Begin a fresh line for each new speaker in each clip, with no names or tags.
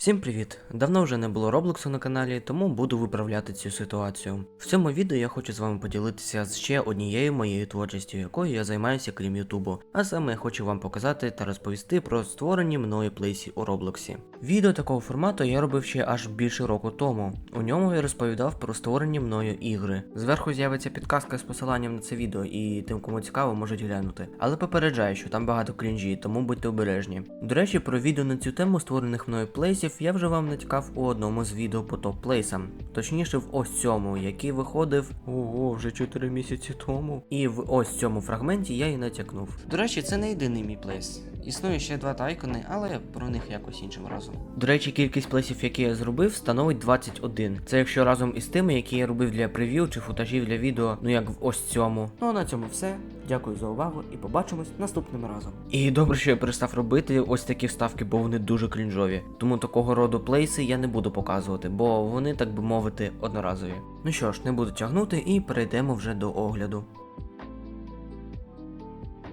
Всім привіт! Давно вже не було Роблоксу на каналі, тому буду виправляти цю ситуацію. В цьому відео я хочу з вами поділитися з ще однією моєю творчістю, якою я займаюся крім Ютубу. А саме я хочу вам показати та розповісти про створені мною плейсі у Роблоксі. Відео такого формату я робив ще аж більше року тому. У ньому я розповідав про створені мною ігри. Зверху з'явиться підказка з посиланням на це відео, і тим, кому цікаво, можуть глянути. Але попереджаю, що там багато крінжі, тому будьте обережні. До речі, про відео на цю тему створених мною плейсів я вже вам натякав у одному з відео по топ-плейсам. Точніше, в ось цьому, який виходив ого, вже 4 місяці тому. І в ось цьому фрагменті я і натякнув. До речі, це не єдиний мій плейс. Існує ще два тайкони, але про них якось іншим разом. До речі, кількість плейсів, які я зробив, становить 21. Це якщо разом із тими, які я робив для прев'ю чи футажів для відео, ну як в ось цьому. Ну а на цьому все. Дякую за увагу і побачимось наступним разом. І добре, що я перестав робити ось такі вставки, бо вони дуже крінжові. Тому такого роду плейси я не буду показувати, бо вони, так би мовити, одноразові. Ну що ж, не буду тягнути і перейдемо вже до огляду.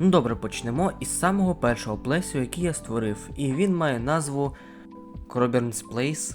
Ну добре, почнемо із самого першого плейсу, який я створив, і він має назву Cробurn's Place.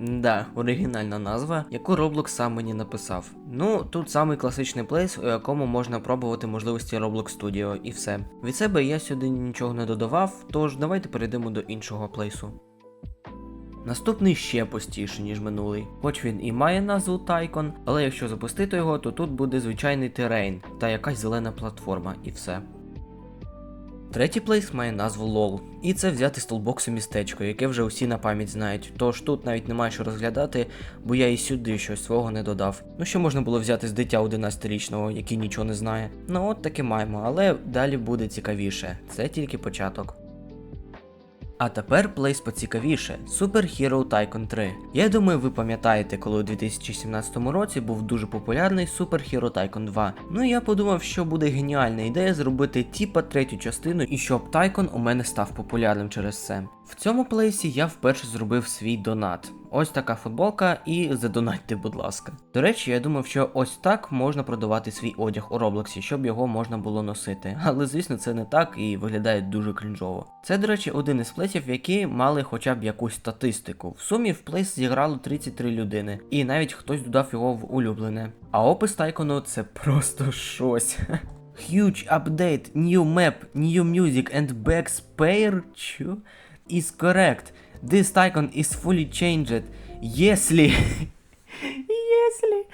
Да, оригінальна назва, яку Roblox сам мені написав. Ну, тут самий класичний плейс, у якому можна пробувати можливості Roblox Studio і все. Від себе я сюди нічого не додавав, тож давайте перейдемо до іншого плейсу. Наступний ще простіший, ніж минулий. Хоч він і має назву Тайкон, але якщо запустити його, то тут буде звичайний терейн та якась зелена платформа і все. Третій плейс має назву Лол, і це взяти столбоксу містечко, яке вже усі на пам'ять знають, тож тут навіть немає що розглядати, бо я і сюди щось свого не додав. Ну що можна було взяти з дитя 11-річного, який нічого не знає. Ну от таки маємо, але далі буде цікавіше, це тільки початок. А тепер плейс поцікавіше Super Hero Tycoon 3. Я думаю, ви пам'ятаєте, коли у 2017 році був дуже популярний Super Hero Tycoon 2. Ну і я подумав, що буде геніальна ідея зробити типа третю частину і щоб Tycoon у мене став популярним через це. В цьому плейсі я вперше зробив свій донат. Ось така футболка, і задонатьте, будь ласка. До речі, я думав, що ось так можна продавати свій одяг у Роблоксі, щоб його можна було носити. Але звісно, це не так і виглядає дуже крінжово. Це, до речі, один із плейсів, які мали хоча б якусь статистику. В сумі в плейс зіграло 33 людини, і навіть хтось додав його в улюблене. А опис Тайкону це просто щось. Huge update, new map, new music and backspair Чо? Is correct. This icon is fully changed. Если... Если...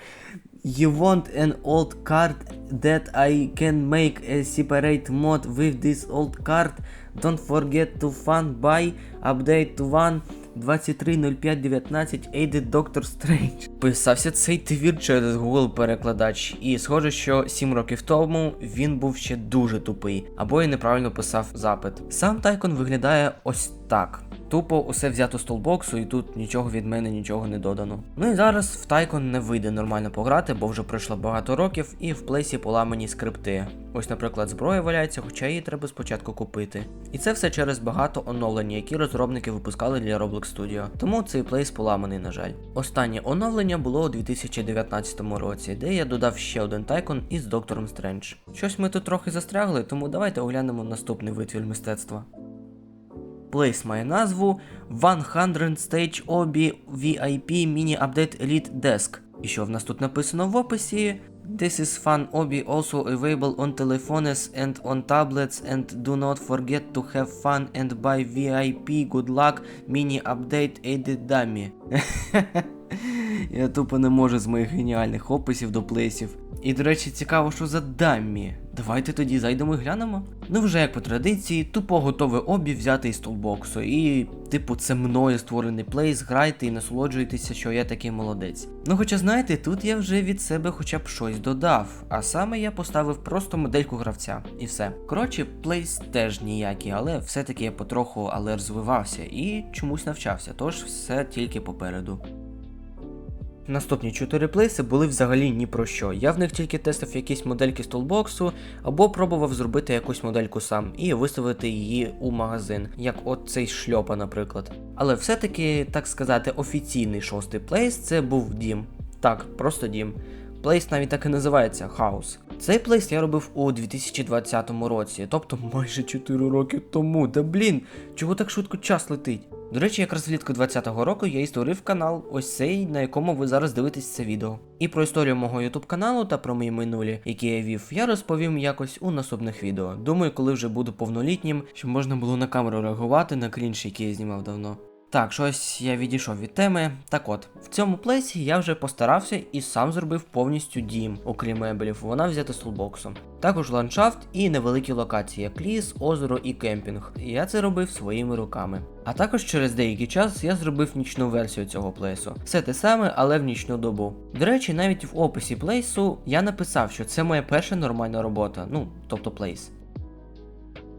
You want an old card that I can make a separate mod with this old card? Don't forget to fund by update 1 23.05.19 Aided Doctor Strange. Писався цей твір через Google перекладач, і схоже, що 7 років тому він був ще дуже тупий, або я неправильно писав запит. Сам Тайкон виглядає ось так. Тупо усе взято з толбоксу, і тут нічого від мене нічого не додано. Ну і зараз в Тайкон не вийде нормально пограти, бо вже пройшло багато років, і в плейсі поламані скрипти. Ось, наприклад, зброя валяється, хоча її треба спочатку купити. І це все через багато оновлень, які розробники випускали для Roblox Studio. Тому цей плейс поламаний, на жаль. Останнє оновлення було у 2019 році, де я додав ще один тайкон із Доктором Стрендж. Щось ми тут трохи застрягли, тому давайте оглянемо наступний витвір мистецтва. Плейс має назву 100 Stage Obi VIP Mini Update Elite Desk. І що в нас тут написано в описі? This is fun Obi also available on telephones and on tablets and do not forget to have fun and buy VIP good luck mini update aided dummy. Я тупо не можу з моїх геніальних описів до плейсів. І, до речі, цікаво, що за даммі. Давайте тоді зайдемо і глянемо. Ну, вже як по традиції, тупо готове обі взяти із толбоксу. І, типу, це мною створений плейс, грайте і насолоджуйтеся, що я такий молодець. Ну, хоча, знаєте, тут я вже від себе хоча б щось додав. А саме я поставив просто модельку гравця. І все. Коротше, плейс теж ніякий, але все-таки я потроху але розвивався і чомусь навчався, тож все тільки попереду. Наступні 4 плейси були взагалі ні про що. Я в них тільки тестив якісь модельки з толбоксу, або пробував зробити якусь модельку сам і виставити її у магазин, як от цей шльопа, наприклад. Але все-таки, так сказати, офіційний шостий плейс це був дім. Так, просто дім. Плейс навіть так і називається хаус. Цей плейс я робив у 2020 році, тобто майже 4 роки тому. Да блін, чого так швидко час летить? До речі, якраз влітку 2020 року я і створив канал, ось цей, на якому ви зараз дивитесь це відео. І про історію мого ютуб каналу та про мої минулі, які я вів, я розповім якось у наступних відео. Думаю, коли вже буду повнолітнім, щоб можна було на камеру реагувати на крінж, який я знімав давно. Так, щось я відійшов від теми. Так от, в цьому плейсі я вже постарався і сам зробив повністю дім, окрім меблів, вона взята столбоксом. Також ландшафт і невеликі локації, як ліс, озеро і кемпінг. Я це робив своїми руками. А також через деякий час я зробив нічну версію цього плейсу. Все те саме, але в нічну добу. До речі, навіть в описі плейсу я написав, що це моя перша нормальна робота, ну, тобто плейс.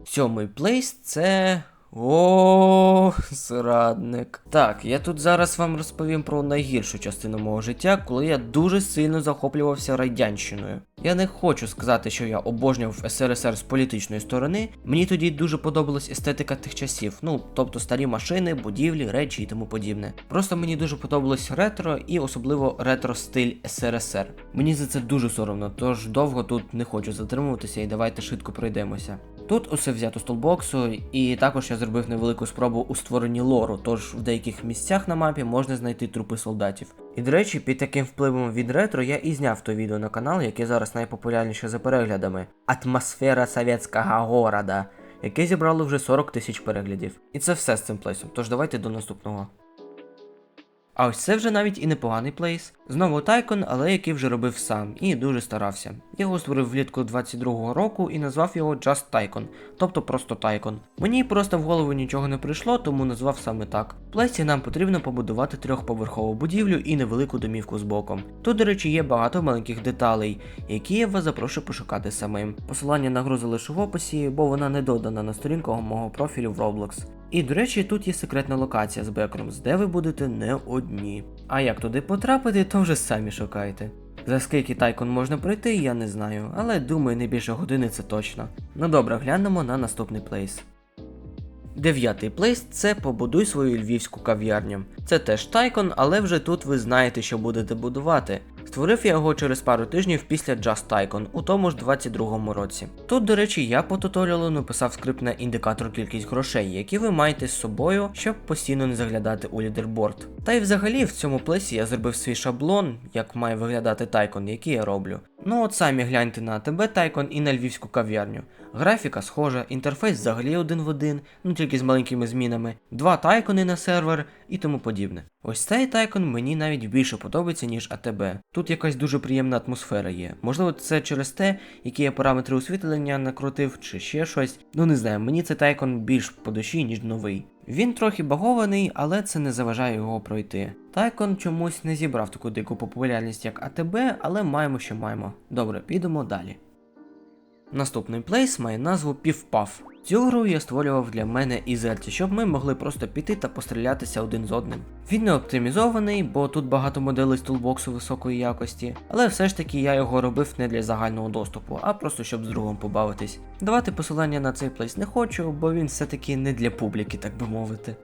Сьомий плейс це. О, зрадник. Так, я тут зараз вам розповім про найгіршу частину мого життя, коли я дуже сильно захоплювався радянщиною. Я не хочу сказати, що я обожнював СРСР з політичної сторони. Мені тоді дуже подобалась естетика тих часів, ну тобто старі машини, будівлі, речі і тому подібне. Просто мені дуже подобалось ретро і особливо ретро стиль СРСР. Мені за це дуже соромно, тож довго тут не хочу затримуватися і давайте швидко пройдемося. Тут усе взято з толбоксу, і також я зробив невелику спробу у створенні лору, тож в деяких місцях на мапі можна знайти трупи солдатів. І до речі, під таким впливом від ретро я і зняв то відео на канал, яке зараз найпопулярніше за переглядами Атмосфера совєтського города, яке зібрало вже 40 тисяч переглядів. І це все з цим плейсом, тож давайте до наступного. А ось це вже навіть і непоганий плейс. Знову Тайкон, але який вже робив сам і дуже старався. Його створив влітку 22-го року і назвав його Just Tycoon, тобто просто Тайкон. Мені просто в голову нічого не прийшло, тому назвав саме так. В плейсі нам потрібно побудувати трьохповерхову будівлю і невелику домівку з боком. Тут, до речі, є багато маленьких деталей, які я вас запрошую пошукати самим. Посилання на гру залишу в описі, бо вона не додана на сторінку мого профілю в Roblox. І, до речі, тут є секретна локація з Бекрумс, де ви будете не одні. А як туди потрапити, то вже самі шукайте. За скільки тайкон можна пройти, я не знаю, але думаю, не більше години це точно. Ну добре, глянемо на наступний плейс. Дев'ятий плейс це побудуй свою львівську кав'ярню. Це теж тайкон, але вже тут ви знаєте, що будете будувати. Створив я його через пару тижнів після Just Tycoon у тому ж 22-му році. Тут, до речі, я по туторіалу написав скрипт на індикатор кількість грошей, які ви маєте з собою, щоб постійно не заглядати у лідерборд. Та й взагалі в цьому плейсі я зробив свій шаблон, як має виглядати тайкон, який я роблю. Ну от самі гляньте на АТБ Тайкон і на львівську кав'ярню. Графіка схожа, інтерфейс взагалі один в один, ну тільки з маленькими змінами, два тайкони на сервер і тому подібне. Ось цей тайкон мені навіть більше подобається, ніж АТБ. Тут якась дуже приємна атмосфера є. Можливо, це через те, які я параметри освітлення накрутив, чи ще щось. Ну не знаю, мені цей тайкон більш по душі, ніж новий. Він трохи багований, але це не заважає його пройти. Тайкон чомусь не зібрав таку дику популярність, як АТБ, але маємо, що маємо. Добре, підемо далі. Наступний плейс має назву Півпаф. Цю гру я створював для мене і Зерті, щоб ми могли просто піти та пострілятися один з одним. Він не оптимізований, бо тут багато моделей з тулбоксу високої якості, але все ж таки я його робив не для загального доступу, а просто щоб з другом побавитись. Давати посилання на цей плейс не хочу, бо він все-таки не для публіки, так би мовити.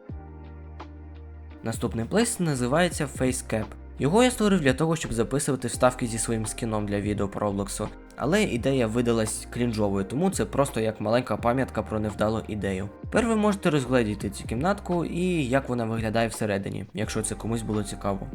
Наступний плейс називається Facecap. Його я створив для того, щоб записувати вставки зі своїм скіном для відео про Роблоксу, але ідея видалась крінжовою, тому це просто як маленька пам'ятка про невдалу ідею. Тепер ви можете розгледіти цю кімнатку і як вона виглядає всередині, якщо це комусь було цікаво.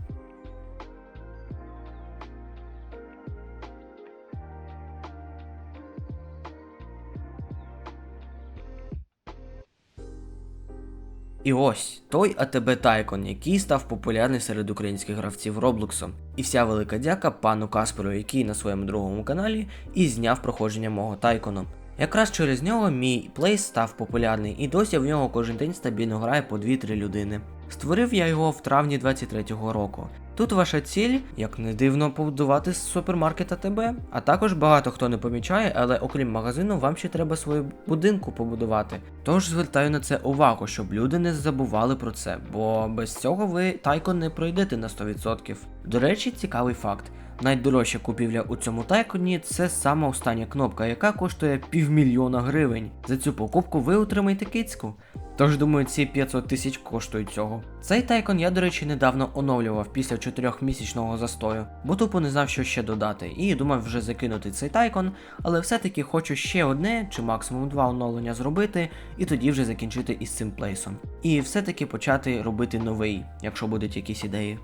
І ось той АТБ Тайкон, який став популярний серед українських гравців Роблоксом. І вся велика дяка пану Касперу, який на своєму другому каналі і зняв проходження мого Тайкону. Якраз через нього мій плейс став популярний, і досі в нього кожен день стабільно грає по 2-3 людини. Створив я його в травні 23-го року. Тут ваша ціль, як не дивно, побудувати супермаркет АТБ, а також багато хто не помічає, але окрім магазину, вам ще треба свою будинку побудувати. Тож звертаю на це увагу, щоб люди не забували про це, бо без цього ви тайко не пройдете на 100%. До речі, цікавий факт. Найдорожча купівля у цьому тайконі це сама остання кнопка, яка коштує півмільйона гривень. За цю покупку ви отримаєте кицьку. Тож думаю, ці 500 тисяч коштують цього. Цей тайкон я, до речі, недавно оновлював після 4-місячного застою, бо тупо не знав, що ще додати, і думав вже закинути цей тайкон, але все-таки хочу ще одне чи максимум два оновлення зробити, і тоді вже закінчити із цим плейсом. І все-таки почати робити новий, якщо будуть якісь ідеї.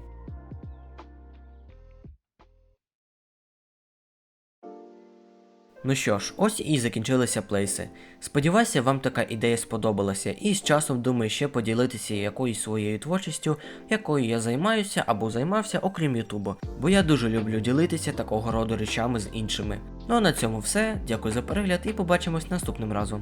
Ну що ж, ось і закінчилися плейси. Сподіваюся, вам така ідея сподобалася, і з часом думаю ще поділитися якоюсь своєю творчістю, якою я займаюся або займався, окрім Ютубу, бо я дуже люблю ділитися такого роду речами з іншими. Ну а на цьому все. Дякую за перегляд і побачимось наступним разом.